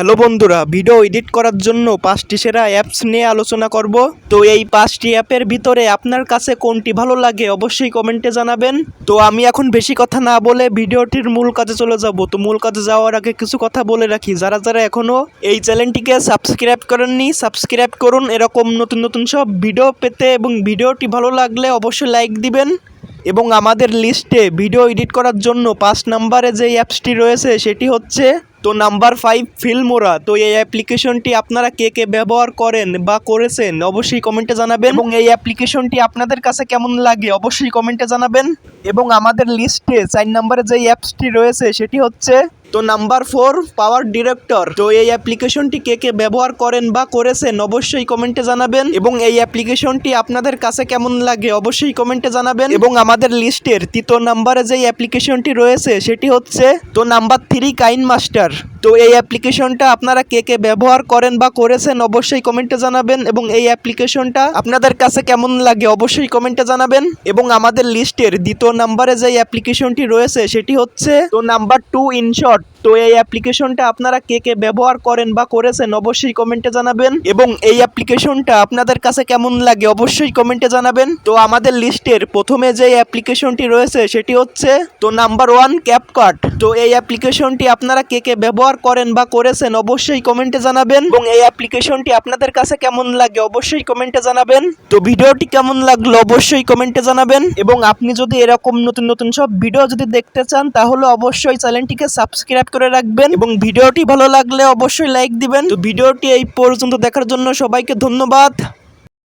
Hello বন্ধুরা, video edit করার জন্য পাঁচটি সেরা অ্যাপস নিয়ে আলোচনা করব। তো এই পাঁচটি অ্যাপের ভিতরে আপনার কাছে কোনটি ভালো লাগে অবশ্যই কমেন্টে জানাবেন। তো আমি এখন বেশি কথা না বলে ভিডিওটির মূল কাজে চলে যাব। তো মূল কাজে যাওয়ার আগে কিছু কথা বলে রাখি। যারা যারা এখনও এই চ্যানেলটিকে সাবস্ক্রাইব করেননি সাবস্ক্রাইব করুন। এরকম নতুন নতুন সব ভিডিও পেতে এবং ভিডিওটি ভালো লাগলে অবশ্যই লাইক দিবেন। এবং আমাদের লিস্টে ভিডিও এডিট করার জন্য পাঁচ নাম্বারে যে অ্যাপসটি রয়েছে, সেটি হচ্ছে তো নাম্বার ফাইভ ফিল্মোরা। তো এই অ্যাপ্লিকেশনটি আপনারা কে কে ব্যবহার করেন বা করেছেন, অবশ্যই কমেন্টে জানাবেন। এবং এই অ্যাপ্লিকেশনটি আপনাদের কাছে কেমন লাগে, অবশ্যই কমেন্টে জানাবেন। এবং আমাদের লিস্টে চার নাম্বারে যে অ্যাপসটি রয়েছে, সেটি হচ্ছে তো নাম্বার ফোর, পাওয়ার ডিরেক্টর। তো এই অ্যাপ্লিকেশনটি কে কে ব্যবহার করেন বা করেছেন অবশ্যই কমেন্টে জানাবেন। এবং এই অ্যাপ্লিকেশনটি আপনাদের কাছে কেমন লাগে অবশ্যই কমেন্টে জানাবেন। এবং আমাদের লিস্টের তৃতীয় নাম্বারে যে অ্যাপ্লিকেশনটি রয়েছে, সেটি হচ্ছে, তো নাম্বার থ্রি, কাইন মাস্টার। তো এই অ্যাপ্লিকেশনটা আপনারা কে কে ব্যবহার করেন বা করেছেন অবশ্যই কমেন্টে জানাবেন এবং এই অ্যাপ্লিকেশনটা আপনাদের কাছে কেমন লাগে অবশ্যই কমেন্টে জানাবেন এবং আমাদের লিস্টের দ্বিতীয় নাম্বারে যে অ্যাপ্লিকেশনটি রয়েছে সেটি হচ্ছে তো নাম্বার টু ইনশর্ট তো এই অ্যাপ্লিকেশনটা আপনারা কে কে ব্যবহার করেন বা করেছেন অবশ্যই কমেন্টে জানাবেন এবং এই অ্যাপ্লিকেশনটা আপনাদের কাছে কেমন লাগে অবশ্যই কমেন্টে জানাবেন। তো আমাদের লিস্টের প্রথমে যে অ্যাপ্লিকেশনটি রয়েছে সেটি হচ্ছে তো নাম্বার ওয়ান ক্যাপকাট তো এই অ্যাপ্লিকেশনটি আপনারা কে কে ব্যবহার করেন বা করেছেন অবশ্যই কমেন্টে জানাবেন। এবং এই অ্যাপ্লিকেশনটি আপনাদের কাছে কেমন লাগে অবশ্যই কমেন্টে জানাবেন। তো ভিডিওটি কেমন লাগল অবশ্যই কমেন্টে জানাবেন। এবং আপনি যদি এরকম নতুন নতুন সব ভিডিও যদি দেখতে চান, তাহলে অবশ্যই চ্যানেলটিকে সাবস্ক্রাইব করে রাখবেন। এবং ভিডিওটি ভালো লাগলে অবশ্যই লাইক দিবেন। তো ভিডিওটি এই পর্যন্ত দেখার জন্য সবাইকে ধন্যবাদ।